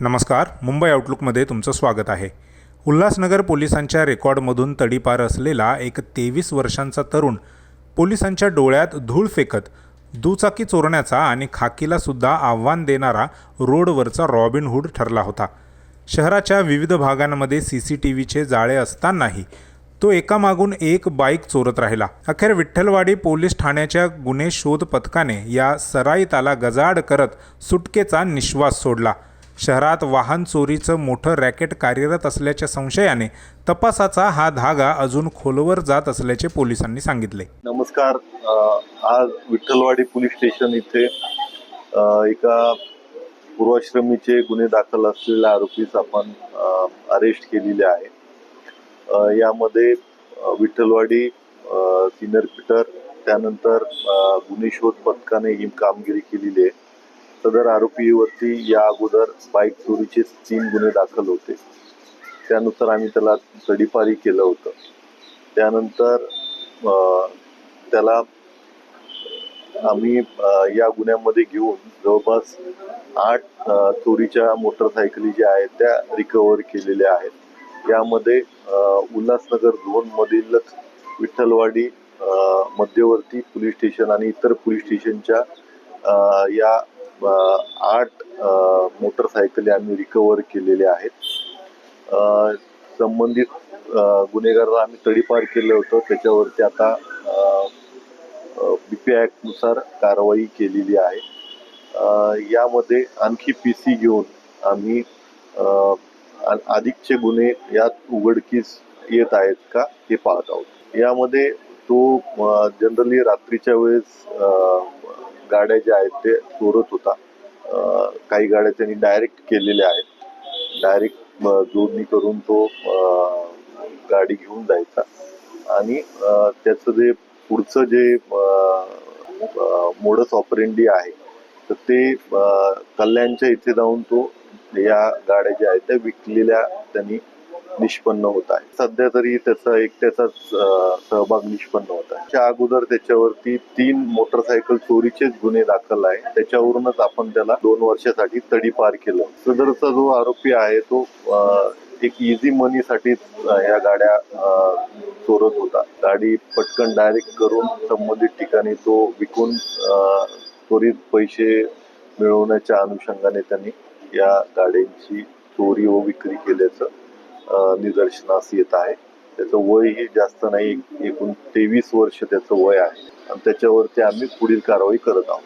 नमस्कार. मुंबई आउटलुकमध्ये तुमचं स्वागत आहे. उल्हासनगर पोलिसांच्या रेकॉर्डमधून तडीपार असलेला एक तेवीस वर्षांचा तरुण पोलिसांच्या डोळ्यात धूळ फेकत दुचाकी चोरण्याचा आणि खाकीला सुद्धा आव्हान देणारा रोडवरचा रॉबिनहूड ठरला होता. शहराच्या विविध भागांमध्ये सी सी टी व्हीचे जाळे असतानाही तो एकामागून एक बाईक चोरत राहिला. अखेर विठ्ठलवाडी पोलीस ठाण्याच्या गुन्हे शोध पथकाने या सराईताला गजाड करत सुटकेचा निश्वास सोडला. शहरात वाहन चोरीचं मोठं रॅकेट कार्यरत असल्याच्या संशयाने तपासाचा हा धागा अजून खोलवर जात असल्याचे पोलिसांनी सांगितले. नमस्कार. आज विठ्ठलवाडी पोलीस स्टेशन इथे एका पूर्वाश्रमीचे गुन्हे दाखल असलेल्या आरोपीस आपण अरेस्ट केलेले आहे. यामध्ये विठ्ठलवाडी सिनियर पीटर त्यानंतर गुन्हे शोध पथकाने ही कामगिरी केलेली आहे. सदर आरोपीवरती या अगोदर बाईक चोरीचे तीन गुन्हे दाखल होते. त्यानुसार आम्ही त्याला तडीपारी केलं होतं. त्यानंतर त्याला आम्ही या गुन्ह्यामध्ये घेऊन जवळपास आठ चोरीच्या मोटरसायकली ज्या आहेत त्या रिकवर केलेल्या आहेत. यामध्ये उल्हासनगर झोनमधील विठ्ठलवाडी मध्यवर्ती पोलीस स्टेशन आणि इतर पोलीस स्टेशनच्या या आठ मोटरसायकली आम्ही रिकवर केलेल्या आहेत. संबंधित गुन्हेगाराला आम्ही तडीपार केलं होतं. त्याच्यावरती आता बी पी ॲक्टनुसार कारवाई केलेली आहे. यामध्ये आणखी पी सी घेऊन आम्ही आ- अधिकचे गुन्हे यात उघडकीस येत आहेत का हे पाहत आहोत. यामध्ये तो जनरली रात्रीच्या वेळेस गाड्या ज्या आहेत ते चोरत होता. काही गाड्या त्यांनी डायरेक्ट केलेल्या आहेत. डायरेक्ट जोडणी करून तो गाडी घेऊन जायचा. आणि त्याचं जे पुढचं जे मोडस ऑपरेंडी आहे तर ते कल्याणच्या इथे जाऊन तो या गाड्या ज्या आहेत त्या विकलेल्या त्यांनी निष्पन्न होत आहे. सध्या तरी त्याचा एकट्याचाच अ, सहभाग निष्पन्न होत आहे. त्या अगोदर त्याच्यावरती तीन मोटरसायकल चोरीचेच गुन्हे दाखल आहे त्याच्यावरूनच आपण त्याला दोन वर्षासाठी तडीपार केलं. सदरचा जो आरोपी आहे तो एक इझी मनीसाठीच या गाड्या चोरत होता. गाडी पटकन डायरेक्ट करून संबंधित ठिकाणी तो विकून त्वरित पैसे मिळवण्याच्या अनुषंगाने त्यांनी या गाड्यांची चोरी व विक्री केल्याचं निदर्शनास येत आहे. त्याचं वय हे जास्त नाही एकूण तेवीस वर्ष त्याचं वय आहे. आणि त्याच्यावरती आम्ही पुढील कारवाई करत आहोत.